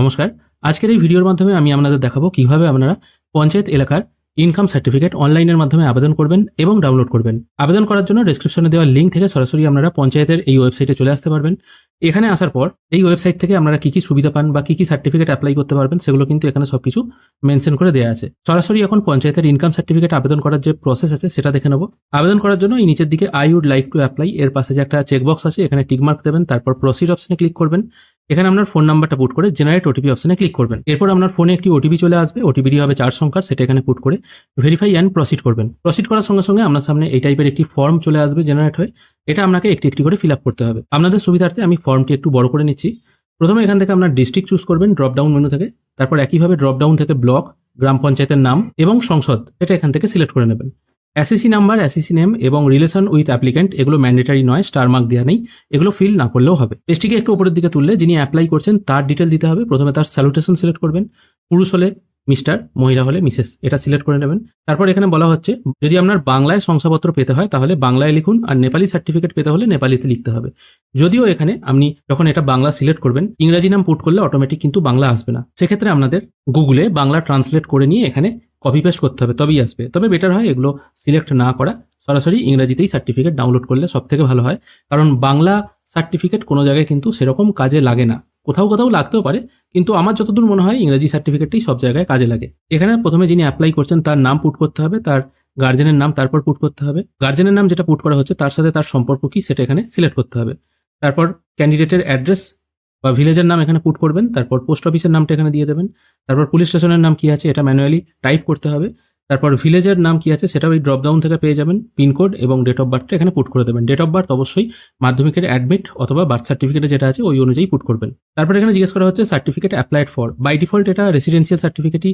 নমস্কার। আজকের এই ভিডিওর মাধ্যমে আমি আপনাদের দেখাবো কীভাবে আপনারা পঞ্চায়েত এলাকার ইনকাম সার্টিফিকেট অনলাইনের মাধ্যমে আবেদন করবেন এবং ডাউনলোড করবেন। আবেদন করার জন্য ডেসক্রিপশনে দেওয়া লিঙ্ক থেকে সরাসরি আপনারা পঞ্চায়েতের এই ওয়েবসাইটে চলে আসতে পারবেন। এখানে আসার পর এই ওয়েবসাইট থেকে আপনারা কি কি সুবিধা পান বা কি কি সার্টিফিকেট অ্যাপ্লাই করতে পারবেন সেগুলো কিন্তু এখানে সব কিছু মেনশন করে দেওয়া আছে। সরাসরি এখন পঞ্চায়েতের ইনকাম সার্টিফিকেট আবেদন করার যে প্রসেস আছে সেটা দেখে নেব। আবেদন করার জন্য এই নিচের দিকে I would like to apply এর পাশে যে একটা চেকবক্স আছে এখানে টিকমার্ক দেবেন, তারপর প্রসিড অপশনে ক্লিক করবেন। এখানে আপনার ফোন নাম্বারটা পুট করে জেনারেট ওটিপি অপশনে ক্লিক করবেন। এরপর আপনার ফোনে একটি ওটিপি চলে আসবে। ওটিপিটি হবে চার সংখ্যার সেটা এখানে পুট করে ভেরিফাই অ্যান্ড প্রসিড করবেন। প্রসিড করার সঙ্গে সঙ্গে আপনার সামনে এই টাইপের একটি ফর্ম চলে আসবে জেনারেট হয়ে। এটা আপনাকে একটি একটি করে ফিল করতে হবে। আপনাদের সুবিধার্থে আমি ফর্মটি একটু বড় করে নিচ্ছি। প্রথমে এখান থেকে আপনার ডিস্ট্রিক্ট চুজ করবেন ড্রপ ডাউন মেনু থেকে। তারপর একইভাবে ড্রপ ডাউন থেকে ব্লক গ্রাম পঞ্চায়েতের নাম এবং সংসদ, এটা এখান থেকে সিলেক্ট করে নেবেন। এসএসসি নাম্বার অ্যাসিসি নেম এবং রিলেশন উইথ অ্যাপ্লিক্যান্ট এগুলো ম্যান্ডেটারি নয় স্টার মার্ক দেওয়া নেই, এগুলো ফিল না করলেও হবে। পেজটিকে একটু উপরের দিকে তুললে যিনি অ্যাপ্লাই করছেন, তার ডিটেল দিতে হবে। প্রথমে তার স্যালুটেশন সিলেক্ট করবেন। পুরুষ হলে মিস্টার মহিলা হলে মিসেস এটা সিলেক্ট করে নেবেন। তারপর এখানে বলা হচ্ছে, যদি আপনার বাংলায় শংসাপত্র পেতে হয়, তাহলে বাংলায় লিখুন আর নেপালি সার্টিফিকেট পেতে হলে নেপালিতে লিখতে হবে। যদিও এখানে আপনি যখন এটা বাংলা সিলেক্ট করবেন, ইংরাজি নাম পুট করলে অটোমেটিক কিন্তু বাংলা আসবে না। সেক্ষেত্রে আপনাদের গুগলে বাংলা ট্রান্সলেট করে নিয়ে এখানে কপি পেস্ট করতে হবে, তবেই আসবে। তবে বেটার হয় এগুলো সিলেক্ট না করা। সরাসরি ইংরাজিতেই সার্টিফিকেট ডাউনলোড করলে সব থেকে ভালো হয়। কারণ বাংলা সার্টিফিকেট কোনো জায়গায় কিন্তু সেরকম কাজে লাগে না। কোথাও কোথাও লাগতেও পারে, কিন্তু আমার যতদূর মনে হয় ইংরাজি সার্টিফিকেটটাই সব জায়গায় কাজে লাগে। এখানে প্রথমে যিনি অ্যাপ্লাই করছেন তার নাম পুট করতে হবে, তার গার্জেনের নাম তারপর পুট করতে হবে। গার্জেনের নাম যেটা পুট করা হচ্ছে, তার সাথে তার সম্পর্ক কি সেটা এখানে সিলেক্ট করতে হবে। তারপর ক্যান্ডিডেটের অ্যাড্রেস বা ভিলেজের নাম এখানে পুট করবেন, তারপর পোস্ট অফিসের নামটা এখানে দিয়ে দেবেন, তারপর পুলিশ স্টেশনের নাম কি আছে এটা ম্যানুয়ালি টাইপ করতে হবে, তারপর ভিলেজের নাম কি আছে সেটা ওই ড্রপডাউন থেকে পেয়ে যাবেন পিনকোড এবং ডেট অফ বার্থটা এখানে পুট করে দেবেন ডেট অফ বার্থ অবশ্যই মাধ্যমিকের অ্যাডমিট অথবা বার্থ সার্টিফিকেটে যেটা আছে ওই অনুযায়ী পুট করবেন। তারপর এখানে জিজ্ঞেস করা হচ্ছে certificate applied for by default এটা রেসিডেন্সিয়াল সার্টিফিকেটই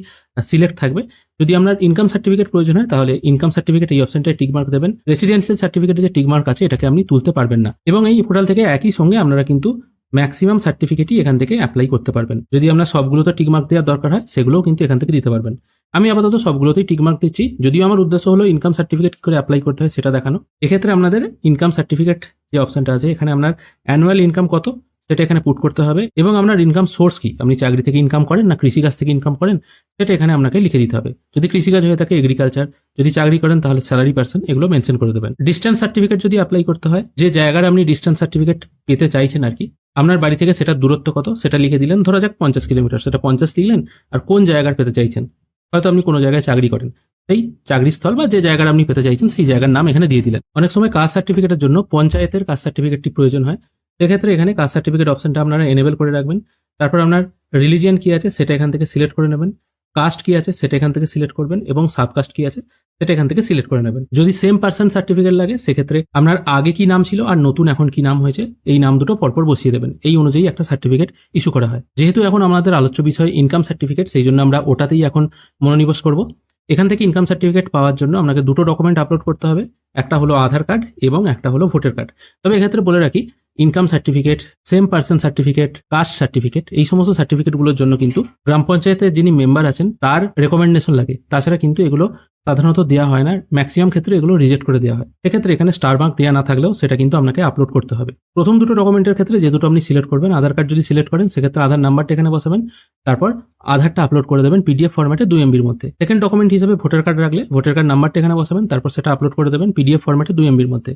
সিলেক্ট থাকবে, যদি আপনার ইনকাম সার্টিফিকেট প্রয়োজন হয় তাহলে ইনকাম সার্টিফিকেট এই অপশনটায় টিকমার্ক দেবেন রেসিডেন্সিয়াল সার্টিফিকেটে যে টিকমার্ক আছে এটাকে আপনি তুলতে পারবেন না। এবং এই পোর্টাল থেকে একই সঙ্গে আপনারা কিন্তু ম্যাক্সিমাম সার্টিফিকেটই এখান থেকে অ্যাপ্লাই করতে পারবেন। যদি আপনার সবগুলোতে টিকমার্ক দেওয়ার দরকার হয়, সেগুলোও কিন্তু এখান থেকে দিতে পারবেন। আমি আপাতত সবগুলোতেই টিকমার্ক দিচ্ছি। যদিও আমার উদ্দেশ্য হলো ইনকাম সার্টিফিকেট করে অ্যাপ্লাই করতে হয়, সেটা দেখানো। এক্ষেত্রে আপনাদের ইনকাম সার্টিফিকেট যে অপশনটা আছে, এখানে আপনার অ্যানুয়াল ইনকাম কত, সেটা এখানে পুট করতে হবে। এবং আপনার ইনকাম সোর্স কি, আপনি চাকরি থেকে ইনকাম করেন না কৃষিকাজ থেকে ইনকাম করেন, সেটা এখানে আপনাকে লিখে দিতে হবে। যদি কৃষিকাজ হয়ে থাকে এগ্রিকালচার যদি চাকরি করেন তাহলে স্যালারি পার্সন এগুলো মেনশন করে দেবেন। ডিস্টেন্স সার্টিফিকেট যদি অ্যাপ্লাই করতে হয়, যে জায়গার আপনি ডিস্টেন্স সার্টিফিকেট পেতে চাইছেন আর কি আপনার বাড়ি থেকে সেটা দূরত্ব কত? সেটা লিখে দিলেন, ধরা যাক পঞ্চাশ কিলোমিটার। সেটা পঞ্চাশ লিখলেন, আর কোন জায়গার পেতে চাইছেন? হয়তো আপনি কোনো জায়গায় চাকরি করেন। সেই চাকরিস্থল বা যে জায়গার আপনি পেতে চাইছেন, সেই জায়গার নাম এখানে দিয়ে দিলেন। অনেক সময় কাস্ট সার্টিফিকেটের জন্য পঞ্চায়েতের কাস্ট সার্টিফিকেটটি প্রয়োজন হয়। সেক্ষেত্রে এখানে কাস্ট সার্টিফিকেট অপশনটা আপনারা এনেবেল করে রাখবেন। তারপর আপনার রিলিজিয়ান কি আছে, সেটা এখান থেকে সিলেক্ট করে নেবেন। কাস্ট কি আছে, সেটা এখান থেকে সিলেক্ট করবেন এবং সাবকাস্ট কি আছে, সেটা এখান থেকে সিলেক্ট করে নেবেন। যদি সেম পার্সন সার্টিফিকেট লাগে, সেক্ষেত্রে আপনার আগে কি নাম ছিল আর নতুন এখন কি নাম হয়েছে, এই নাম দুটো পরপর বসিয়ে দেবেন। এই অনুযায়ী একটা সার্টিফিকেট ইস্যু করা হয়। যেহেতু এখন আমাদের আলোচ্য বিষয় ইনকাম সার্টিফিকেট সেই জন্য আমরা ওটাতেই এখন মনোনিবেশ করব। এখান থেকে ইনকাম সার্টিফিকেট পাওয়ার জন্য আপনাকে দুটো ডকুমেন্ট আপলোড করতে হবে, একটা হলো আধার কার্ড এবং একটা হলো ভোটার কার্ড তবে এক্ষেত্রে বলে রাখি income certificate same person certificate caste certificate এই সমস্ত সার্টিফিকেটগুলোর জন্য কিন্তু গ্রাম পঞ্চায়েতের যিনি মেম্বার আছেন, তার রেকমেন্ডেশন লাগে। তাছাড়া কিন্তু এগুলো সাধারণত দেওয়া হয় না। ম্যাক্সিমাম ক্ষেত্রে এগুলো রিজেক্ট করে দেওয়া হয়। সেক্ষেত্রে এখানে স্টার মার্ক দেওয়া না থাকলেও সেটা কিন্তু আপনাকে আপলোড করতে হবে। প্রথম দুটো ডকুমেন্টের ক্ষেত্রে যে দুটো আপনি সিলেক্ট করবেন, আধার কার্ড যদি সিলেক্ট করেন, সেক্ষেত্রে আধার নাম্বারটা এখানে বসাবেন, তারপর আধারটা আপলোড করে দেবেন পিডিএফ ফরম্যাটে দুই এমবির মধ্যে। সেকেন্ড ডকুমেন্ট হিসেবে ভোটার কার্ড রাখলে ভোটার কার্ড নাম্বারটা এখানে বসাবেন, তারপর সেটা আপলোড করে দেবেন পিডিএফ ফরম্যাটে দুই এমবির মধ্যে।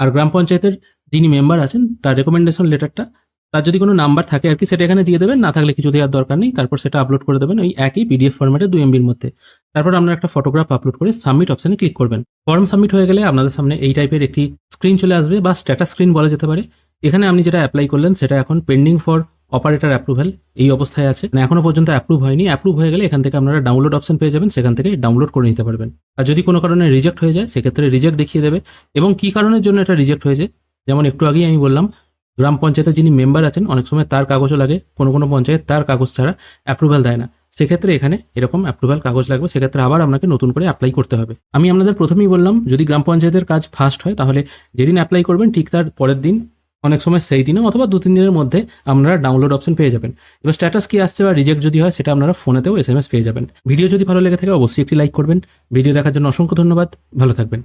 আর গ্রাম পঞ্চায়েতের যিনি মেম্বার আছেন, তার রেকমেন্ডেশন লেটারটা তার যদি কোনো নাম্বার থাকে আর কি, সেটা এখানে দিয়ে দেবেন। না থাকলে কিছু দেওয়ার দরকার নেই। তারপর সেটা আপলোড করে দেবেন ওই একই পিডিএফ ফরম্যাটে দুই এমবির মধ্যে। তারপর আপনার একটা ফটোগ্রাফ আপলোড করে সাবমিট অপশানে ক্লিক করবেন। ফর্ম সাবমিট হয়ে গেলে আপনাদের সামনে এই টাইপের একটি স্ক্রিন চলে আসবে বা স্ট্যাটাস স্ক্রিন বলা যেতে পারে। এখানে আপনি যেটা অ্যাপ্লাই করলেন, সেটা এখন পেন্ডিং ফর অপারেটর অ্যাপ্রুভাল এই অবস্থায় আছে। না, এখনও পর্যন্ত অ্যাপ্রুভ হয়নি। অ্যাপ্রুভ হয়ে গেলে এখান থেকে আপনারা ডাউনলোড অপশন পেয়ে যাবেন। সেখান থেকে ডাউনলোড করে নিতে পারবেন। আর যদি কোনো কারণে রিজেক্ট হয়ে যায়, সেক্ষেত্রে রিজেক্ট দেখিয়ে দেবে। এবং কি কারণের জন্য এটা রিজেক্ট হয়েছে? যেমন একটু আগেই আমি বললাম, গ্রাম পঞ্চায়েতের যিনি মেম্বার আছেন, অনেক সময় তার কাগজও লাগে। কোনো কোনো পঞ্চায়েত তার কাগজ ছাড়া অ্যাপ্রুভাল দেয় না। সেক্ষেত্রে এখানে এরকম অ্যাপ্রুভাল কাগজ লাগবে। সেক্ষেত্রে আবার আপনাকে নতুন করে অ্যাপ্লাই করতে হবে। আমি আপনাদের প্রথমেই বললাম, যদি গ্রাম পঞ্চায়েতের কাজ ফাস্ট হয়, তাহলে যেদিন অ্যাপ্লাই করবেন, ঠিক তার পরের দিন, অনেক সময় সেই দিনে অথবা দু, তিন দিনের মধ্যে আপনারা ডাউনলোড অপশন পেয়ে যাবেন। এবার স্ট্যাটাস কি আসছে বা রিজেক্ট যদি হয়, সেটা আপনারা ফোনেতেও এস পেয়ে যাবেন। ভিডিও যদি ভালো লেগে থাকে, অবশ্যই একটি লাইক করবেন। ভিডিও দেখার জন্য অসংখ্য ধন্যবাদ। ভালো থাকবেন।